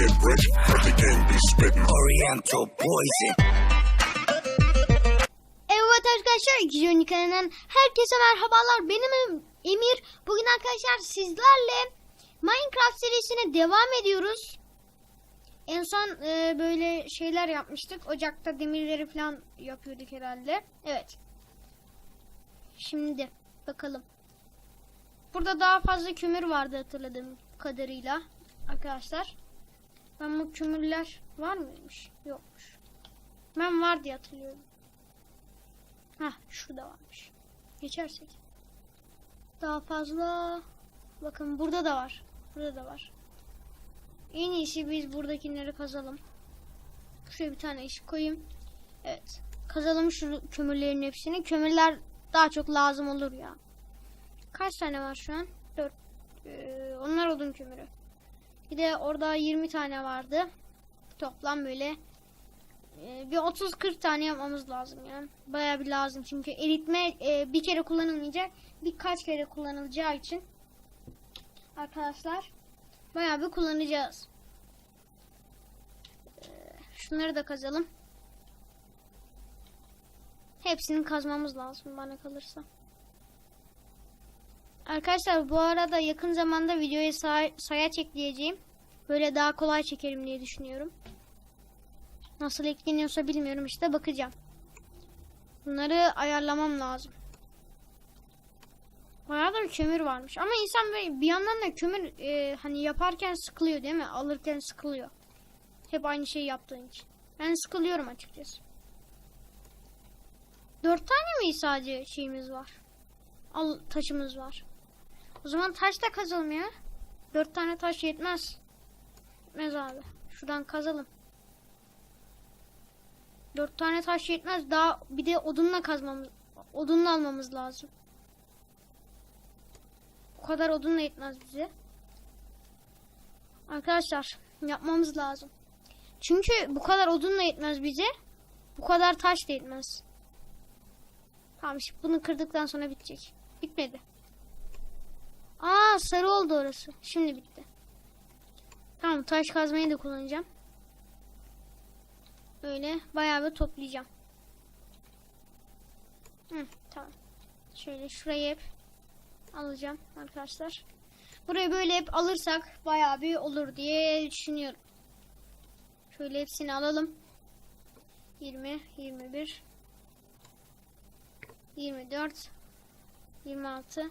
get rich, but they can't be spitting. Oriental poison. Evet arkadaşlar İkinci kanalından herkese merhabalar. Benim Emir. Bugün arkadaşlar sizlerle Minecraft serisine devam ediyoruz. En son e, böyle şeyler yapmıştık. Ocakta demirleri falan yapıyorduk herhalde. Evet. Şimdi bakalım. Burada daha fazla kömür vardı hatırladığım kadarıyla. Arkadaşlar. Ben bu var mıymış? Yokmuş. Ben var diye hatırlıyorum. Hah şurada varmış. Geçersek. Daha fazla. Bakın burada da var. Burada da var. En iyisi biz buradakileri kazalım. Şuraya bir tane ışık koyayım. Evet. Kazalım şu kömürlerin hepsini. Kömürler daha çok lazım olur ya. Kaç tane var şu an? 4. Ee, onlar odun kömürü. Bir de orada 20 tane vardı. Toplam böyle ee, bir 30-40 tane yapmamız lazım yani. Bayağı bir lazım çünkü eritme e, bir kere kullanılmayacak. Birkaç kere kullanılacağı için arkadaşlar bayağı bir kullanacağız. Ee, şunları da kazalım. Hepsini kazmamız lazım bana kalırsa. Arkadaşlar bu arada yakın zamanda videoya say sayaç ekleyeceğim. Böyle daha kolay çekerim diye düşünüyorum. Nasıl ekleniyorsa bilmiyorum işte bakacağım. Bunları ayarlamam lazım. Bayağı da bir kömür varmış. Ama insan bir yandan da kömür e, hani yaparken sıkılıyor değil mi? Alırken sıkılıyor. Hep aynı şeyi yaptığın için. Ben sıkılıyorum açıkçası. Dört tane mi sadece şeyimiz var? Al taşımız var. O zaman taş da kazalım ya. Dört tane taş yetmez. Yetmez abi. Şuradan kazalım. Dört tane taş yetmez. Daha bir de odunla kazmamız, odunla almamız lazım. Bu kadar odunla yetmez bize. Arkadaşlar yapmamız lazım. Çünkü bu kadar odunla yetmez bize. Bu kadar taş da yetmez. Tamam şimdi bunu kırdıktan sonra bitecek. Bitmedi. Aa sarı oldu orası. Şimdi bitti. Tamam taş kazmayı da kullanacağım. Böyle bayağı bir toplayacağım. Hı, tamam. Şöyle şurayı hep alacağım arkadaşlar. Burayı böyle hep alırsak bayağı bir olur diye düşünüyorum. Şöyle hepsini alalım. 20, 21, 24, 26,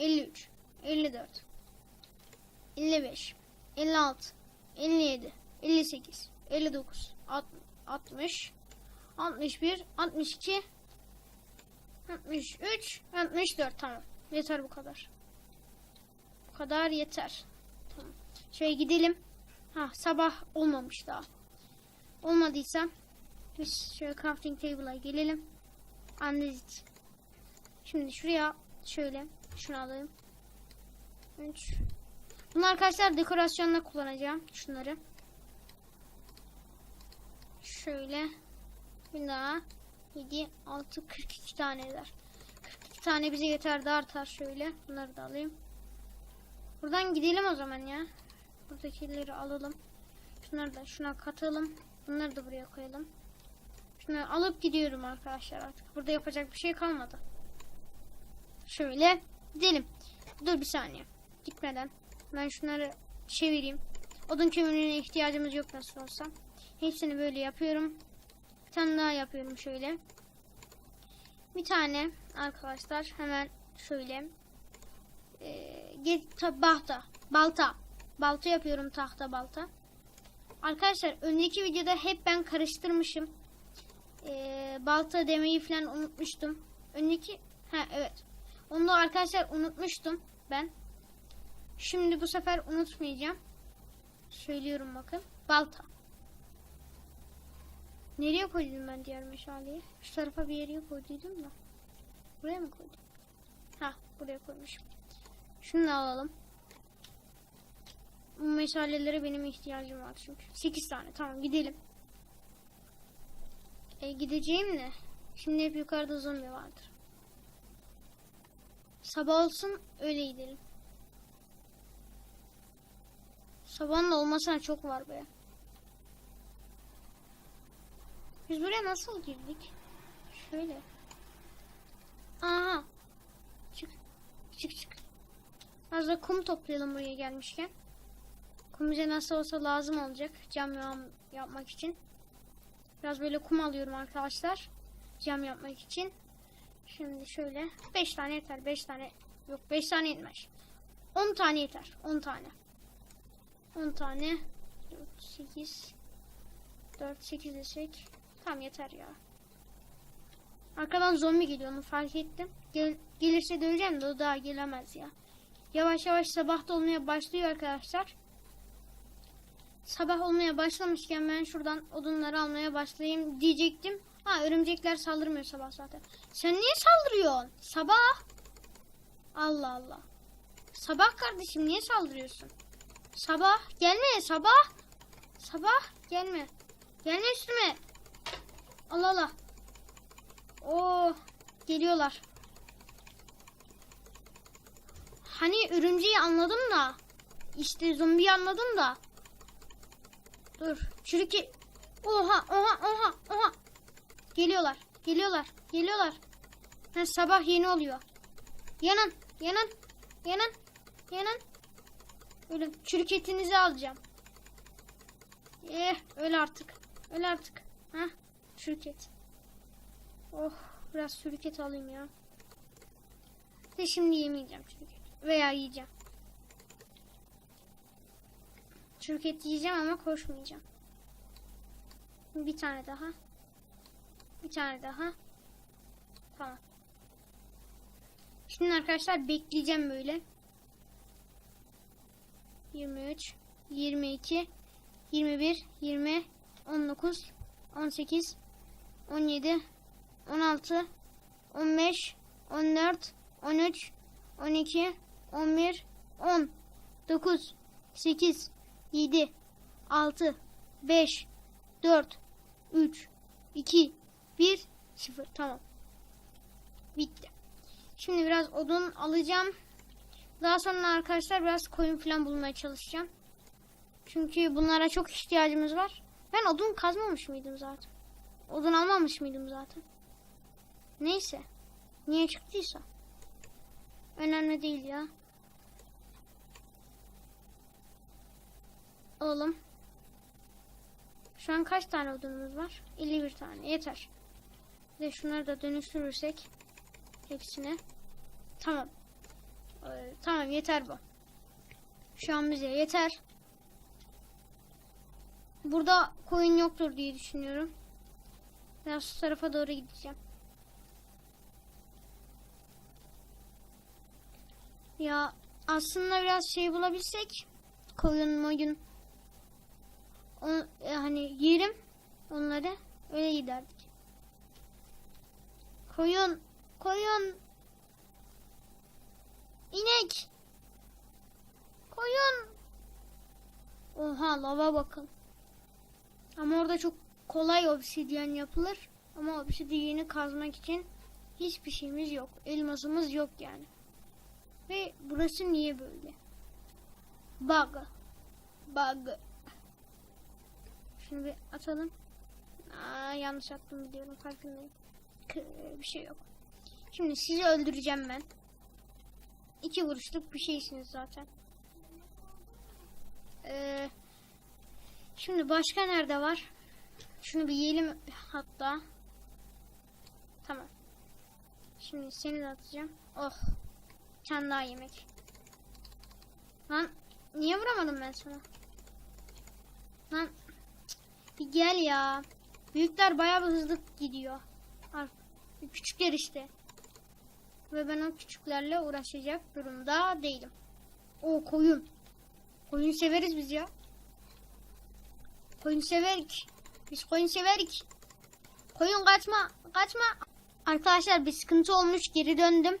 53, 54, 55, 56, 57, 58, 59, 60, 61, 62, 63, 64 tamam. Yeter bu kadar. Bu kadar yeter. Tamam. Şöyle gidelim. Ha sabah olmamış daha. Olmadıysa biz şöyle crafting table'a gelelim. Andezit. Şimdi şuraya şöyle şunu alayım. 3 Bunu arkadaşlar dekorasyonla kullanacağım. Şunları. Şöyle bir daha 7 6 42 tane eder. 42 tane bize yeter de artar şöyle. Bunları da alayım. Buradan gidelim o zaman ya. Buradakileri alalım. Şunları da şuna katalım. Bunları da buraya koyalım. Şunları alıp gidiyorum arkadaşlar artık. Burada yapacak bir şey kalmadı. Şöyle gidelim. Dur bir saniye. Gitmeden ben şunları çevireyim. Odun kömürüne ihtiyacımız yok nasıl olsa. Hepsini böyle yapıyorum. Bir tane daha yapıyorum şöyle. Bir tane arkadaşlar hemen şöyle ee, get, ta, bahta, balta. Balta yapıyorum tahta balta. Arkadaşlar önceki videoda hep ben karıştırmışım. Ee, balta demeyi falan unutmuştum. Önceki ha evet. Onu da arkadaşlar unutmuştum ben. Şimdi bu sefer unutmayacağım. Söylüyorum bakın. Balta. Nereye koydum ben diğer meşaleyi? Şu tarafa bir yere koyduydum da. Buraya mı koydum? Ha, buraya koymuşum. Şunu da alalım. Bu meşalelere benim ihtiyacım var çünkü. 8 tane. Tamam gidelim. E, gideceğim de. Şimdi hep yukarıda zombi vardır. Sabah olsun öyle gidelim. Sabahın da olmasına çok var be. Biz buraya nasıl girdik? Şöyle. Aha. Çık. Çık çık. Az da kum toplayalım buraya gelmişken. Kum bize nasıl olsa lazım olacak. Cam yap- yapmak için. Biraz böyle kum alıyorum arkadaşlar. Cam yapmak için. Şimdi şöyle. 5 tane yeter. 5 tane. Yok 5 tane yetmez. 10 tane yeter. 10 tane. 10 tane. 4, 8. 4, 8 desek. Tam yeter ya. Arkadan zombi geliyor onu fark ettim. Gel, gelirse döveceğim de o daha gelemez ya. Yavaş yavaş sabah da olmaya başlıyor arkadaşlar. Sabah olmaya başlamışken ben şuradan odunları almaya başlayayım diyecektim. Ha örümcekler saldırmıyor sabah zaten. Sen niye saldırıyorsun? Sabah. Allah Allah. Sabah kardeşim niye saldırıyorsun? Sabah gelme sabah. Sabah gelme. Gelme üstüme. Allah Allah. Oo geliyorlar. Hani örümceği anladım da işte zombiyi anladım da. Dur. Çürükü. Oha oha oha oha. Geliyorlar. Geliyorlar. Geliyorlar. Ha, sabah yeni oluyor. Yanın. Yanın. Yanın. Yanın. Ölüm. Çürük alacağım. Eh öl artık. Öl artık. Ha? Çürük et. Oh biraz çürük alayım ya. De şimdi yemeyeceğim çürük. Veya yiyeceğim. Çürük et yiyeceğim ama koşmayacağım. Bir tane daha. Bir tane daha. Tamam. Şimdi arkadaşlar bekleyeceğim böyle. 23, 22, 21, 20, 19, 18, 17, 16, 15, 14, 13, 12, 11, 10, 9, 8, 7, 6, 5, 4, 3, 2, 1, 0. Tamam. Bitti. Şimdi biraz odun alacağım. Daha sonra arkadaşlar biraz koyun falan bulmaya çalışacağım. Çünkü bunlara çok ihtiyacımız var. Ben odun kazmamış mıydım zaten? Odun almamış mıydım zaten? Neyse. Niye çıktıysa. Önemli değil ya. Alalım. Şu an kaç tane odunumuz var? 51 tane. Yeter. Ve şunları da dönüştürürsek hepsine. Tamam. Ee, tamam yeter bu. Şu an bize yeter. Burada koyun yoktur diye düşünüyorum. Biraz şu tarafa doğru gideceğim. Ya aslında biraz şey bulabilsek koyun moyun o, e, hani yerim onları öyle giderdik. Koyun koyun inek koyun Oha lava bakın. Ama orada çok kolay obsidyen yapılır. Ama obsidyeni kazmak için hiçbir şeyimiz yok. Elmasımız yok yani. Ve burası niye böyle? Bug. Bug. Şunu bir atalım. Aa, yanlış attım biliyorum farkındayım. Bir şey yok. Şimdi sizi öldüreceğim ben. İki vuruşluk bir şeysiniz zaten. Ee, şimdi başka nerede var? Şunu bir yiyelim hatta. Tamam. Şimdi seni de atacağım. Oh. Tane daha yemek. Lan niye vuramadım ben sana? Lan bir gel ya. Büyükler bayağı bir hızlı gidiyor. Küçükler işte. Ve ben o küçüklerle uğraşacak durumda değilim. O koyun. Koyun severiz biz ya. Koyun severik. Biz koyun severik. Koyun kaçma. Kaçma. Arkadaşlar bir sıkıntı olmuş. Geri döndüm.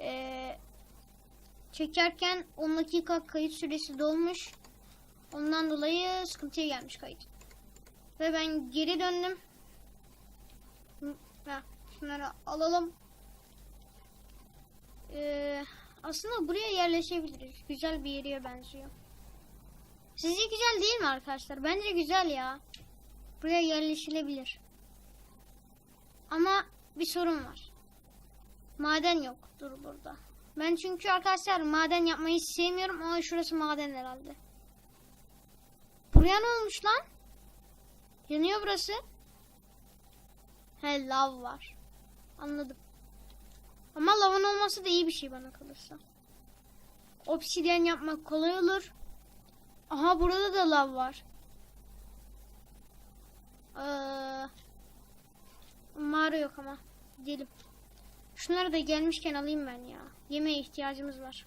Ee, çekerken 10 dakika kayıt süresi dolmuş. Ondan dolayı sıkıntıya gelmiş kayıt. Ve ben geri döndüm. Şunları alalım. Ee, aslında buraya yerleşebiliriz. Güzel bir yere benziyor. Sizce güzel değil mi arkadaşlar? Bence güzel ya. Buraya yerleşilebilir. Ama bir sorun var. Maden yoktur burada. Ben çünkü arkadaşlar maden yapmayı sevmiyorum ama şurası maden herhalde. Buraya ne olmuş lan? Yanıyor burası. He lav var. Anladım. Ama lavın olması da iyi bir şey bana kalırsa. Obsidyen yapmak kolay olur. Aha burada da lav var. Ee, mağara yok ama. Gidelim. Şunları da gelmişken alayım ben ya. Yemeğe ihtiyacımız var.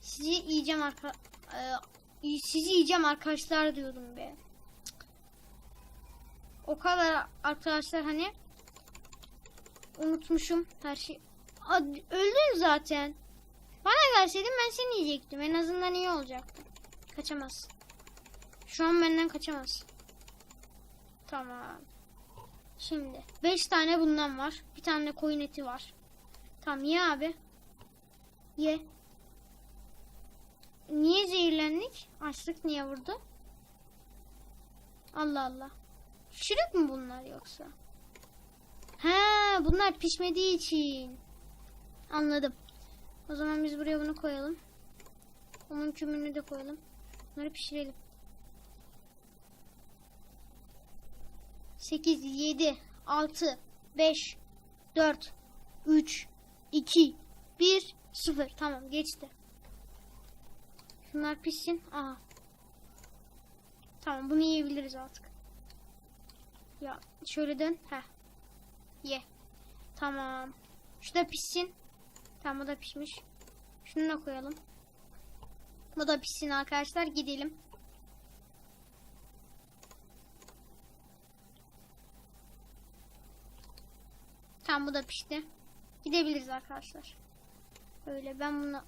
Sizi yiyeceğim arka... Ee, sizi yiyeceğim arkadaşlar diyordum be. O kadar arkadaşlar hani unutmuşum her şey. Öldün zaten. Bana gelseydin ben seni yiyecektim. En azından iyi olacaktı. Kaçamaz. Şu an benden kaçamaz. Tamam. Şimdi 5 tane bundan var. Bir tane de koyun eti var. Tamam ye abi. Ye. Niye zehirlendik? Açlık niye vurdu? Allah Allah. Çürük mü bunlar yoksa? He, bunlar pişmediği için. Anladım. O zaman biz buraya bunu koyalım. Onun kümünü de koyalım. Bunları pişirelim. 8, 7, 6, 5, 4, 3, 2, 1, 0. Tamam geçti. Şunlar pişsin. Aha. Tamam bunu yiyebiliriz artık. Ya şöyle dön. Heh. Ye. Tamam. Şu da pişsin. Tamam bu da pişmiş. Şunu da koyalım. Bu da pişsin arkadaşlar. Gidelim. Tamam bu da pişti. Gidebiliriz arkadaşlar. Öyle ben bunu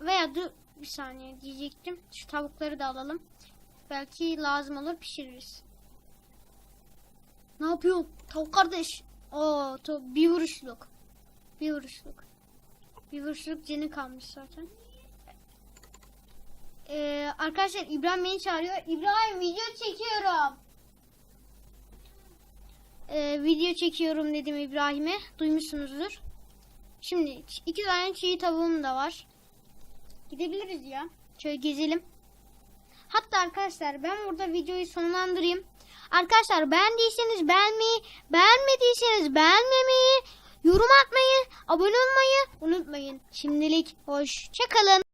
veya dur bir saniye diyecektim. Şu tavukları da alalım. Belki lazım olur pişiririz. Ne yapıyorsun? Tavuk kardeş. Oo, to bir vuruşluk. Bir vuruşluk. Bir vuruşluk canı kalmış zaten. Ee, arkadaşlar İbrahim beni çağırıyor. İbrahim video çekiyorum. Ee, video çekiyorum dedim İbrahim'e. Duymuşsunuzdur. Şimdi iki tane çiğ tavuğum da var. Gidebiliriz ya. Şöyle gezelim. Hatta arkadaşlar ben burada videoyu sonlandırayım. Arkadaşlar beğendiyseniz beğenmeyi, beğenmediyseniz beğenmemeyi, yorum atmayı, abone olmayı unutmayın. Şimdilik hoşçakalın.